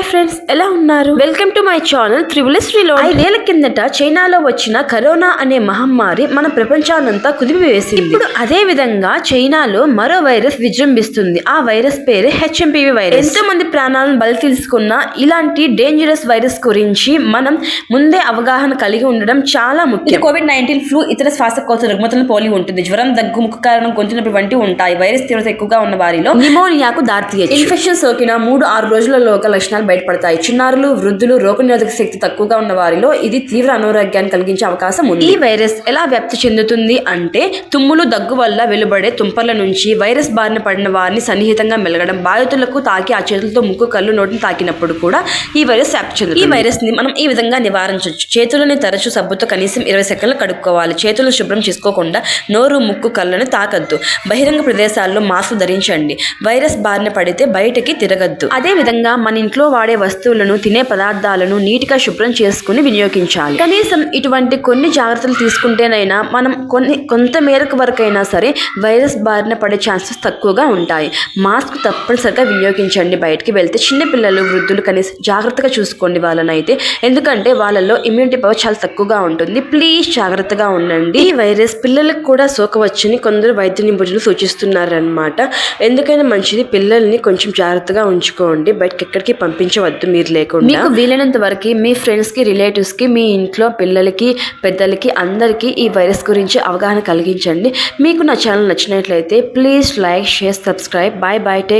Hi friends ఎలా ఉన్నారు? Welcome to my channel triple శ్రీలో ఐదేళ్ళ కిందట చైనాలో వచ్చిన కరోనా అనే మహమ్మారి మన ప్రపంచాన్నంతా కుదిపివేసింది. ఇప్పుడు అదే విధంగా చైనాలో మరో వైరస్ విజృంభిస్తుంది. ఆ వైరస్ పేరు హెచ్ఎంపీవీ వైరస్. ఎంతో మంది ప్రాణాలను బలి తీసుకున్న ఇలాంటి డేంజరస్ వైరస్ గురించి మనం ముందే అవగాహన కలిగి ఉండడం చాలా ముఖ్యం. కోవిడ్ నైన్టీన్ ఫ్లూ ఇతర శ్వాసకోశ రుగ్మతలను పోలి ఉంటుంది. జ్వరం దగ్గు ముక్కు కారణం గొంతు వంటివి ఉంటాయి. వైరస్ తీవ్రత ఎక్కువగా ఉన్న వారిలో నిమోనియాకు దారితీయచ్చు ఇన్ఫెక్షన్ సోకిన మూడు ఆరు రోజులలోగా లక్షణాలు బయటపడతాయి. చిన్నారులు వృద్ధులు రోగనిరోధక శక్తి తక్కువగా ఉన్న వారిలో ఇది తీవ్ర అనారోగ్యాన్ని కలిగించే అవకాశం ఉంది. ఈ వైరస్ ఎలా వ్యాప్తి చెందుతుంది అంటే తుమ్ములు దగ్గు వల్ల వెలువడే తుంపర్ల నుంచి వైరస్ బారిన పడిన వారిని సన్నిహితంగా మెలగడం బాధితులకు తాకి ఆ చేతులతో ముక్కు కళ్ళు నోటిని తాకినప్పుడు కూడా ఈ వైరస్ వ్యాప్తి చెందుతుంది. ఈ వైరస్ని మనం ఈ విధంగా నివారించవచ్చు. చేతులని తరచూ సబ్బుతో కనీసం ఇరవై సెకండ్లు కడుక్కోవాలి. చేతులను శుభ్రం చేసుకోకుండా నోరు ముక్కు కళ్ళను తాకద్దు. బహిరంగ ప్రదేశాల్లో మాస్క్ ధరించండి. వైరస్ బారిన పడితే బయటకి తిరగద్దు. అదే విధంగా మన ఇంట్లో వాడే వస్తువులను తినే పదార్థాలను నీటిగా శుభ్రం చేసుకుని వినియోగించాలి. కనీసం ఇటువంటి కొన్ని జాగ్రత్తలు తీసుకుంటేనైనా మనం కొన్ని కొంత మేరకు వరకైనా సరే వైరస్ బారిన పడే ఛాన్సెస్ తక్కువగా ఉంటాయి. మాస్క్ తప్పనిసరిగా వినియోగించండి. బయటికి వెళ్తే చిన్న పిల్లలు వృద్ధులు కనీసం జాగ్రత్తగా చూసుకోండి వాళ్ళనైతే. ఎందుకంటే వాళ్ళలో ఇమ్యూనిటీ పవర్ చాలా తక్కువగా ఉంటుంది. ప్లీజ్ జాగ్రత్తగా ఉండండి. ఈ వైరస్ పిల్లలకు కూడా సోకవచ్చని కొందరు వైద్య నిపుణులు సూచిస్తున్నారనమాట ఎందుకైనా మంచిది. పిల్లల్ని కొంచెం జాగ్రత్తగా ఉంచుకోండి. బయటకి ఎక్కడికి పంపించవద్దు మీరు లేకుండా. మీకు వీలైనంత వరకు మీ ఫ్రెండ్స్కి రిలేటివ్స్కి మీ ఇంట్లో పిల్లలకి పెద్దలకి అందరికీ ఈ వైరస్ గురించి అవగాహన కలిగించండి. మీకు నా ఛానల్ నచ్చినట్లయితే please like share subscribe bye bye take